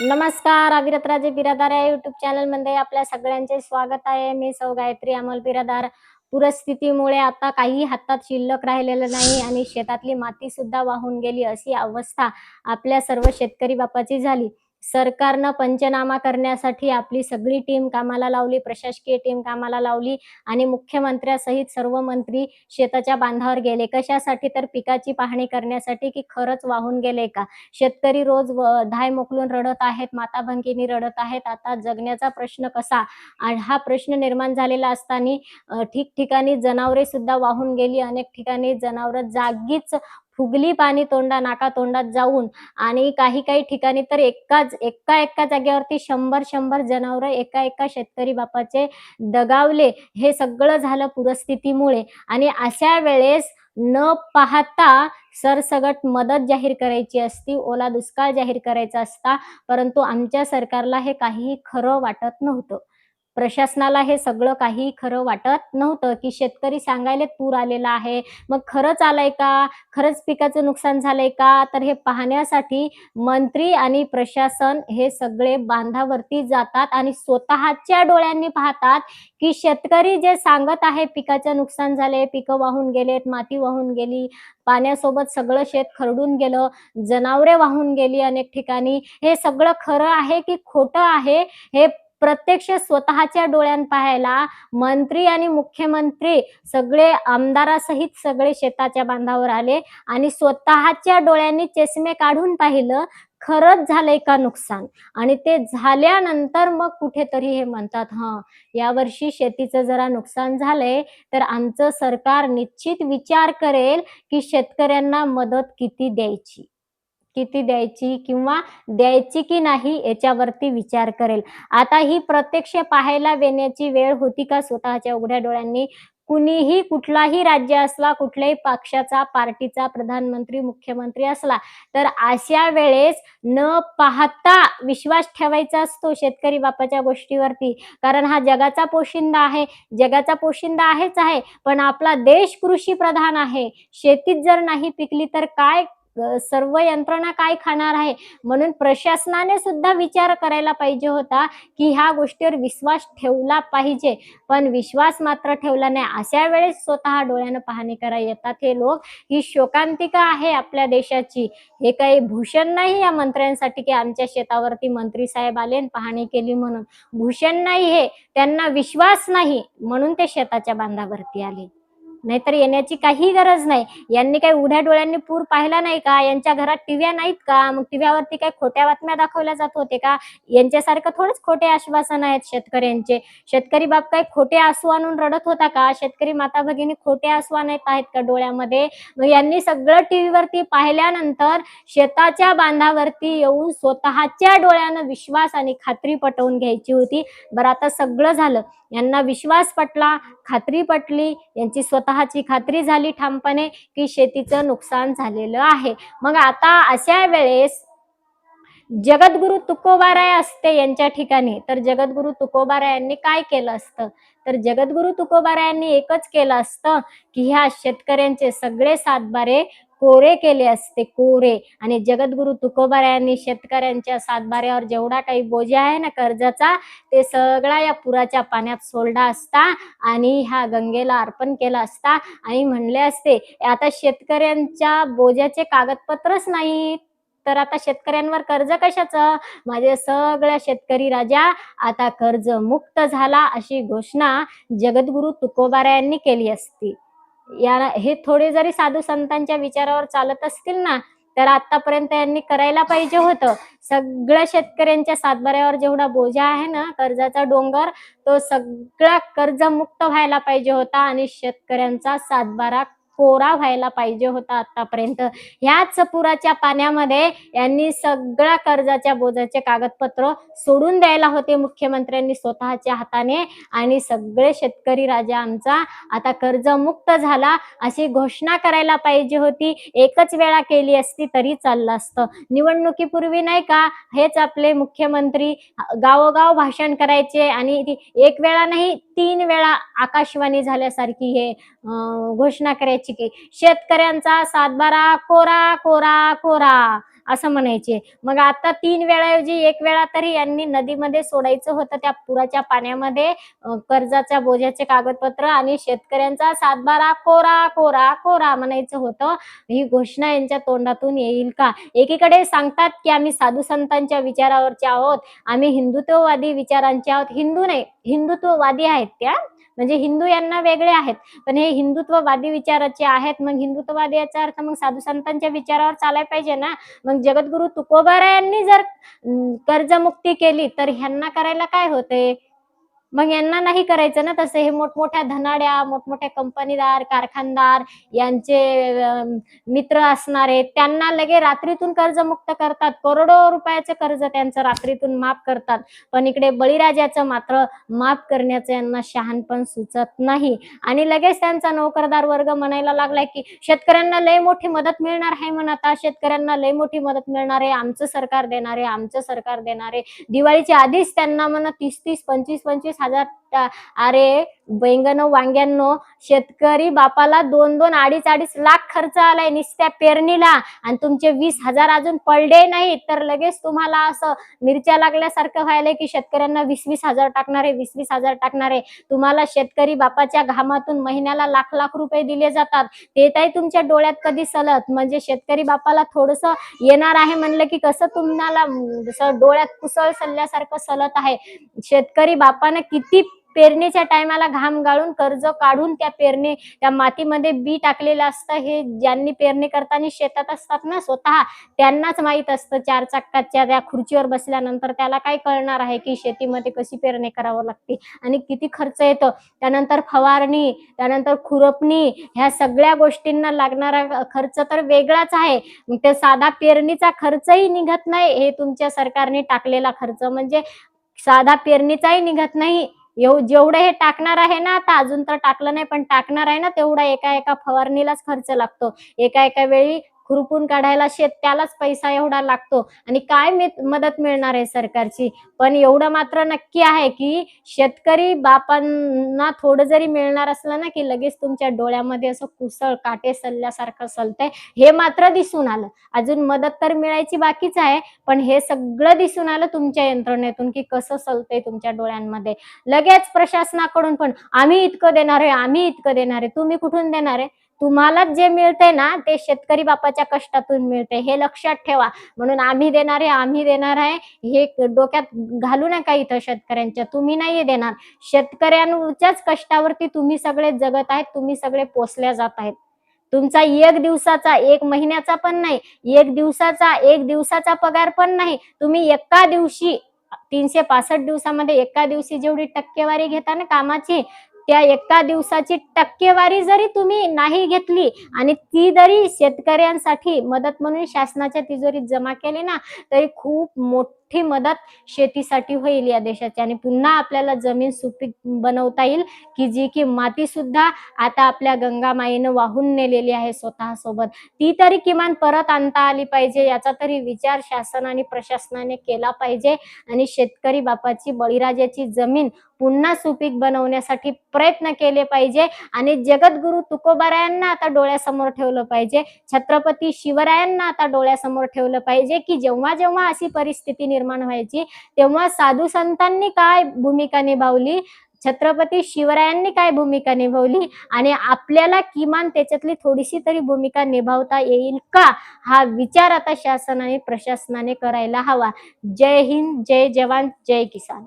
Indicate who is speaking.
Speaker 1: नमस्कार अविरतराजे बिरादार या युट्यूब चॅनलमध्ये आपल्या सगळ्यांचे स्वागत आहे. मी सौ गायत्री अमल बिरादार. पुरस्थितीमुळे आता काही हातात शिल्लक राहिलेलं नाही आणि शेतातली माती सुद्धा वाहून गेली अशी अवस्था आपल्या सर्व शेतकरी बापाची झाली. सरकारनं पंचनामा करण्यासाठी आपली सगळी टीम कामाला लावली प्रशासकीय टीम कामाला लावली आणि मुख्यमंत्र्यासहित सर्व मंत्री शेताच्या बांधावर गेले. कशासाठी तर पिकाची पाहणी करण्यासाठी की खरंच वाहून गेले का? शेतकरी रोज धाय मोकलून रडत आहेत माता रडत आहेत. आता जगण्याचा प्रश्न कसा? आणि हा प्रश्न निर्माण झालेला असताना ठिकठिकाणी जनावरे सुद्धा वाहून गेली. अनेक ठिकाणी जनावरं जागीच फुगली पाणी तोंडा नाका तोंडात जाऊन आणि काही काही ठिकाणी तर एकाच एका एका जागेवरती शंभर शंभर जनावरं एका एका शेतकरी बापाचे दगावले. हे सगळं झालं पुरस्थितीमुळे. आणि अशा वेळेस न पाहता सरसगट मदत जाहीर करायची असती ओला दुष्काळ जाहीर करायचा असता परंतु आमच्या सरकारला हे काहीही खरं वाटत नव्हतं. प्रशासनाला हे सगळं काही खरं वाटत नव्हतं की शेतकरी सांगायला पूर आलेला आहे. मग खरंच आलंय का? खरंच पिकाचं नुकसान झालंय का? तर हे पाहण्यासाठी मंत्री आणि प्रशासन हे सगळे बांधावरती जातात आणि स्वतःच्या डोळ्यांनी पाहतात की शेतकरी जे सांगत आहे पिकाचं नुकसान झाले पिकं वाहून गेलेत माती वाहून गेली पाण्यासोबत सगळं शेत खरडून गेलं जनावरे वाहून गेली अनेक ठिकाणी. हे सगळं खरं आहे की खोटं आहे? हे प्रत्यक्ष स्वतःच्या डोळ्यान पाहायला मंत्री आणि मुख्यमंत्री सगळे आमदारासहित सगळे शेताच्या बांधावर आले आणि स्वतःच्या डोळ्यांनी चष्मे काढून पाहिलं खरंच झालंय का नुकसान? आणि ते झाल्यानंतर मग कुठेतरी हे म्हणतात हा यावर्षी शेतीचं जरा नुकसान झालंय तर आमचं सरकार निश्चित विचार करेल की शेतकऱ्यांना मदत किती द्यायची? किती द्यायची किंवा द्यायची की नाही याच्यावरती विचार करेल. आता ही प्रत्यक्ष पाहायला येण्याची वेळ होती का स्वतःच्या उघड्या डोळ्यांनी? कुणीही कुठलाही राज्य असला कुठल्याही पक्षाचा पार्टीचा प्रधानमंत्री मुख्यमंत्री असला तर अशा वेळेस न पाहता विश्वास ठेवायचा असतो शेतकरी बापाच्या गोष्टीवरती. कारण हा जगाचा पोशिंदा आहे. जगाचा पोशिंदा आहेच आहे. पण आपला देश कृषी प्रधान आहे. शेतीत जर नाही पिकली तर काय सर्व यंत्रणा काय खाणार आहे? म्हणून प्रशासनाने सुद्धा विचार करायला पाहिजे होता की ह्या गोष्टीवर विश्वास ठेवला पाहिजे. पण विश्वास मात्र ठेवला नाही. अशा वेळेस स्वतः डोळ्यानं पाहणी करा येतात हे लोक. ही शोकांतिका आहे आपल्या देशाची. हे काही भूषण नाही या मंत्र्यांसाठी की आमच्या शेतावरती मंत्री साहेब आले पाहणी केली म्हणून. भूषण नाही हे. त्यांना विश्वास नाही म्हणून ते शेताच्या बांधावरती आले. नाहीतर येण्याची काही गरज नाही. यांनी काही उघड्या डोळ्यांनी पूर पाहिला नाही का? यांच्या घरात टीव्या नाहीत का? मग टीव्यावरती काही खोट्या बातम्या दाखवल्या जात होते का? यांच्यासारखं थोडंच खोटे आश्वासन आहेत शेतकऱ्यांचे. शेतकरी बाप काही खोटे आसू आणून रडत होता का? शेतकरी माता भगिनी खोटे आसू आणत आहेत का डोळ्यामध्ये? मग यांनी सगळं टीव्हीवरती पाहिल्यानंतर शेताच्या बांधावरती येऊन स्वतःच्या डोळ्यानं विश्वास आणि खात्री पटवून घ्यायची होती. बरं आता सगळं झालं. यांना विश्वास पटला खात्री पटली यांची स्वतः स्वतःची खात्री झाली ठामपणे की शेतीचं नुकसान झालेलं आहे. मग आता अशा वेळेस जगद्गुरु तुकोबाराय असते यांच्या ठिकाणी. तर जगद्गुरु तुकोबारायांनी काय केलं असतं? तर जगद्गुरु तुकोबारायांनी एकच केलं असतं की ह्या शेतकऱ्यांचे सगळे सातबारे कोरे केले असते कोरे. आणि जगद्गुरु तुकोबारायांनी शेतकऱ्यांच्या सातबाऱ्यावर जेवढा काही बोजा आहे ना कर्जाचा ते सगळा या पुराच्या पाण्यात सोडला असता आणि ह्या गंगेला अर्पण केला असता आणि म्हणले असते आता शेतकऱ्यांच्या बोजाचे कागदपत्रच नाहीत. तर आता शेतकऱ्यांवर कर्ज कशाचं? माझे सगळ्या शेतकरी राजा आता कर्ज मुक्त झाला अशी घोषणा जगद्गुरु तुकोबारायांनी केली असती. या हे थोडे जरी साधू संतांच्या विचारावर चालत असतील ना तर आतापर्यंत यांनी करायला पाहिजे होतं. सगळ्या शेतकऱ्यांच्या सातबाऱ्यावर जेवढा बोजा आहे ना कर्जाचा डोंगर तो सगळा कर्जमुक्त व्हायला पाहिजे होता आणि शेतकऱ्यांचा सातबारा कोरा व्हायला पाहिजे होता आतापर्यंत. ह्याच पुराच्या पाण्यामध्ये यांनी सगळ्या कर्जाच्या बोजाचे कागदपत्र सोडून द्यायला होते मुख्यमंत्र्यांनी स्वतःच्या हाताने आणि सगळे शेतकरी राजा आमचा. आता कर्जमुक्त झाला अशी घोषणा करायला पाहिजे होती. एकच वेळा केली असती तरी चाललं असतं. निवडणुकीपूर्वी नाही का हेच आपले मुख्यमंत्री गावोगाव भाषण करायचे आणि ती एक वेळा नाही तीन वेळा आकाशवाणी झाल्यासारखी हे घोषणा करायची की शेतकऱ्यांचा सातबारा कोरा कोरा कोरा. असं म्हणायचे. मग आता तीन वेळाऐवजी एक वेळा तरी यांनी नदीमध्ये सोडायचं होतं त्या पुराच्या पाण्यामध्ये कर्जाच्या बोजाचे कागदपत्र आणि शेतकऱ्यांचा सातबारा कोरा कोरा कोरा म्हणायचं होतं. ही घोषणा यांच्या तोंडातून येईल का? एकीकडे सांगतात की आम्ही साधू संतांच्या विचारावरचे आहोत. आम्ही हिंदुत्ववादी विचारांचे आहोत. हिंदू नाही हिंदुत्ववादी आहेत त्या. म्हणजे हिंदू यांना वेगळे आहेत. पण हे हिंदुत्ववादी विचाराचे आहेत मग हिंदुत्ववादी याचा अर्थ मग साधू संतांच्या विचारावर चालायला पाहिजे ना? मग जगद्गुरु तुकोबारा यांनी जर कर्जमुक्ती केली तर ह्यांना करायला काय होते? मग यांना नाही करायचं ना तसं. हे मोठमोठ्या धनाड्या मोठमोठ्या कंपनीदार कारखानदार यांचे मित्र असणारे त्यांना लगे रात्रीतून कर्जमुक्त करतात. करोडो रुपयाचं कर्ज त्यांचं रात्रीतून माफ करतात. पण इकडे बळीराजाचं मात्र माफ करण्याचं यांना शहाणपण सुचत नाही. आणि लगेच त्यांचा नोकरदार वर्ग म्हणायला लागलाय की शेतकऱ्यांना लय मोठी मदत मिळणार आहे म्हण आता. शेतकऱ्यांना लय मोठी मदत मिळणार आहे. आमचं सरकार देणारे आमचं सरकार देणारे दिवाळीच्या आधीच त्यांना म्हणा तीस तीस पंचवीस पंचवीस हजार टा- अरे बैंगनो वांग्यांनो शेतकरी बापाला दोन दोन अडीच अडीच लाख खर्च आलाय नुसत्या पेरणीला. आणि तुमचे वीस हजार अजून पडले नाही तर लगेच तुम्हाला असं मिरच्या लागल्यासारखं व्हायलंय की शेतकऱ्यांना वीस वीस हजार टाकणारे वीस वीस हजार टाकणारे तुम्हाला शेतकरी बापाच्या घामातून महिन्याला लाख लाख रुपये दिले जातात. ते काही तुमच्या डोळ्यात कधी सलत? म्हणजे शेतकरी बापाला थोडस येणार आहे म्हणलं की कसं तुम्हाला जसं डोळ्यात कुसळ सल्ल्यासारखं सलत आहे. शेतकरी बापानं किती पेरणीच्या टायमाला घाम गाळून कर्ज काढून त्या पेरणी त्या मातीमध्ये बी टाकलेलं असतं. हे ज्यांनी पेरणी करताना शेतात असतात ना स्वतः त्यांनाच माहीत असतं. चार चाकाच्या त्या खुर्चीवर बसल्यानंतर त्याला काय कळणार आहे की शेतीमध्ये कशी पेरणी करावं लागते आणि किती खर्च येतो. त्यानंतर फवारणी त्यानंतर खुरपणी ह्या सगळ्या गोष्टींना लागणारा खर्च तर वेगळाच आहे. ते साधा पेरणीचा खर्चही निघत नाही. हे तुमच्या सरकारने टाकलेला खर्च. म्हणजे साधा पेरणीचाही निघत नाही. एव जेवढं हे टाकणार आहे ना आता अजून तर टाकलं नाही पण टाकणार आहे ना तेवढा एका एका फवारणीलाच खर्च लागतो. एका एका वेळी खुरपून काढायला शेत त्यालाच पैसा एवढा लागतो. आणि काय मी- मदत मिळणार आहे सरकारची? पण एवढं मात्र नक्की आहे की शेतकरी बापांना थोडं जरी मिळणार असलं ना की लगेच तुमच्या डोळ्यामध्ये असं कुसळ काटे सल्ल्यासारखं सलतंय हे मात्र दिसून आलं. अजून मदत तर मिळायची बाकीच आहे पण हे सगळं दिसून आलं तुमच्या यंत्रणेतून की कसं सलतंय तुमच्या डोळ्यांमध्ये. लगेच प्रशासनाकडून पण आम्ही इतकं देणार आहे आम्ही इतकं देणार आहे तुम्ही कुठून देणार आहे? तुम्हाला जे मिळते ना ते शेतकरी बापाच्या कष्टातून मिळते हे लक्षात ठेवा. म्हणून आम्ही देणार आहे आम्ही देणार आहे. हे डोक्यात घालू नका इथं शेतकऱ्यांच्या. तुम्ही नाही देणार. शेतकऱ्यांच्याच कष्टावरती तुम्ही सगळे जगत आहेत तुम्ही सगळे पोसल्या जात आहेत. तुमचा एक दिवसाचा एक महिन्याचा पण नाही एक दिवसाचा एक दिवसाचा पगार पण नाही. तुम्ही एका दिवशी तीनशे पासष्ट दिवसामध्ये एका दिवशी जेवढी टक्केवारी घेता ना कामाची त्या एका दिवसाची टक्केवारी जरी तुम्ही नाही घेतली आणि ती जरी शेतकऱ्यांसाठी मदत म्हणून शासनाच्या तिजोरीत जमा केली ना तरी खूप मोठ मदत शेतीसाठी होईल या देशाची. आणि पुन्हा आपल्याला जमीन सुपीक बनवता येईल. की जी की माती सुद्धा आता आपल्या गंगा माईनं वाहून नेलेली आहे स्वतः सोबत ती तरी किमान परत आणता आली पाहिजे याचा तरी विचार शासन आणि प्रशासनाने केला पाहिजे. आणि शेतकरी बापाची बळीराजाची जमीन पुन्हा सुपीक बनवण्यासाठी प्रयत्न केले पाहिजे. आणि जगद्गुरु तुकोबारायांना आता डोळ्यासमोर ठेवलं पाहिजे. छत्रपती शिवरायांना आता डोळ्यासमोर ठेवलं पाहिजे की जेव्हा जेव्हा अशी परिस्थिती निर्माण व्हायची. तेव्हा साधू संतांनी काय भूमिका निभावली? छत्रपती शिवरायांनी काय भूमिका निभावली? आणि आपल्याला किमान त्याच्यातली थोडीशी तरी भूमिका निभावता येईल का? हा विचार आता शासनाने प्रशासनाने करायला हवा. जय हिंद जय जवान जय किसान.